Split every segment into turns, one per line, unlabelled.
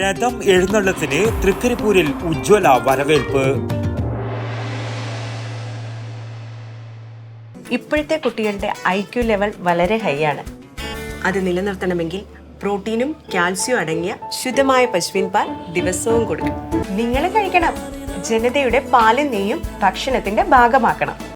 രഥം എഴുന്നള്ളത്തിന് തൃക്കരിപ്പൂരിൽ ഉജ്ജ്വല വരവേൽപ്പ്.
ഇപ്പോഴത്തെ കുട്ടികളുടെ ഐ ക്യു ലെവൽ വളരെ ഹൈ ആണ്. അത് നിലനിർത്തണമെങ്കിൽ പ്രോട്ടീനും കാൽസ്യവും അടങ്ങിയ ശുദ്ധമായ പശുവിൻ പാൽ ദിവസവും കൊടുക്കും നിങ്ങൾ കഴിക്കണം. ജനതയുടെ പാലും നെയ്യും ഭക്ഷണത്തിന്റെ ഭാഗമാക്കണം.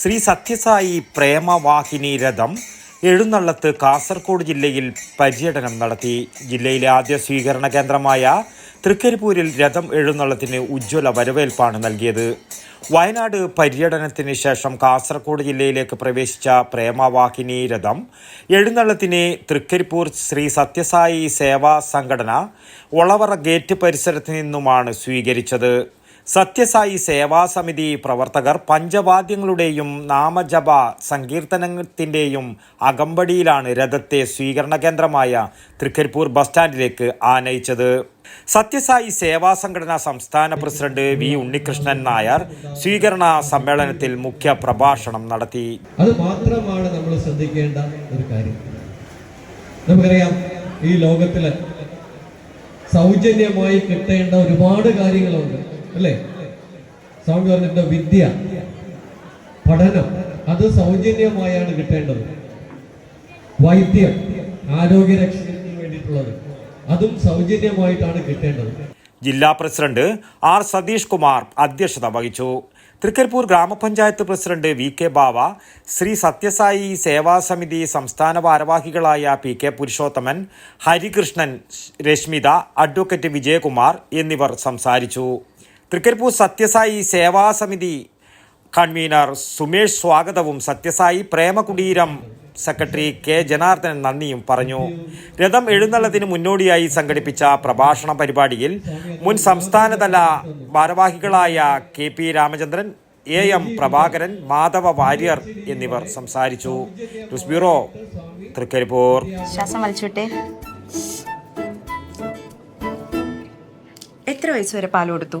ശ്രീ സത്യസായി പ്രേമവാഹിനി രഥം എഴുന്നള്ളത്ത് കാസർഗോഡ് ജില്ലയിൽ പര്യടനം നടത്തി. ജില്ലയിലെ ആദ്യ സ്വീകരണ കേന്ദ്രമായ തൃക്കരിപ്പൂരിൽ രഥം എഴുന്നള്ളത്തിന് ഉജ്ജ്വല വരവേൽപ്പാണ് നൽകിയത്. വയനാട് പര്യടനത്തിന് ശേഷം കാസർഗോഡ് ജില്ലയിലേക്ക് പ്രവേശിച്ച പ്രേമവാഹിനി രഥം എഴുന്നള്ളത്തിന് തൃക്കരിപ്പൂർ ശ്രീ സത്യസായി സേവാ സംഘടന ഒളവറ ഗേറ്റ് പരിസരത്ത് നിന്നുമാണ് സ്വീകരിച്ചത്. സത്യസായി സേവാ സമിതി പ്രവർത്തകർ പഞ്ചവാദ്യങ്ങളുടെയും നാമജപ സങ്കീർത്തനത്തിന്റെയും അകമ്പടിയിലാണ് രഥത്തെ സ്വീകരണ കേന്ദ്രമായ തൃക്കരിപ്പൂർ ബസ് സ്റ്റാൻഡിലേക്ക് ആനയിച്ചത്. സത്യസായി സേവാ സംഘടന സംസ്ഥാന പ്രസിഡന്റ് വി ഉണ്ണികൃഷ്ണൻ നായർ സ്വീകരണ സമ്മേളനത്തിൽ മുഖ്യ പ്രഭാഷണം നടത്തി.
അത് മാത്രമാണ് നമ്മൾ ശ്രദ്ധിക്കേണ്ട ഒരു കാര്യം. നമുക്കറിയാം ഈ ലോകത്തിൽ സൗജന്യമായി കിട്ടേണ്ട ഒരുപാട് കാര്യങ്ങളുണ്ട്. അല്ലേ? സ്വാമി പറഞ്ഞിട്ട് വിദ്യ പഠനം അത് സൗജന്യമായാണ് കിട്ടേണ്ടത്. വൈദ്യം ആരോഗ്യരക്ഷണത്തിന് വേണ്ടിയിട്ടുള്ളത്. അതും സൗജന്യമായിട്ടാണ് കിട്ടേണ്ടത്.
ജില്ലാ പ്രസിഡന്റ് ആർ സതീഷ് കുമാർ അധ്യക്ഷത വഹിച്ചു. തൃക്കരിപ്പൂർ ഗ്രാമപഞ്ചായത്ത് president V K Bava Sri Sathyasai Seva Samithi സംസ്ഥാന ഭാരവാഹികളായ P K Purushothaman Harikrishnan Rashmitha advocate Vijayakumar എന്നിവർ സംസാരിച്ചു. തൃക്കരിപ്പൂർ സത്യസായി സേവാ സമിതി കൺവീനർ സുമേഷ് സ്വാഗതവും. സത്യസായി പ്രേമകുടീരം സെക്രട്ടറി കെ ജനാർദ്ദനൻ നന്ദിയും പറഞ്ഞു. രഥം എഴുന്നള്ളതിന് മുന്നോടിയായി സംഘടിപ്പിച്ച പ്രഭാഷണ പരിപാടിയിൽ മുൻ സംസ്ഥാനതല ഭാരവാഹികളായ K P Ramachandran A M Prabhakaran Madhava Warrier എന്നിവർ സംസാരിച്ചു. News bureau Thrikaripur.
ശ്വാസം വലിച്ചുവിട്ടെ. എത്ര വയസ്സ് വരെ പാൽ കൊടുത്തു?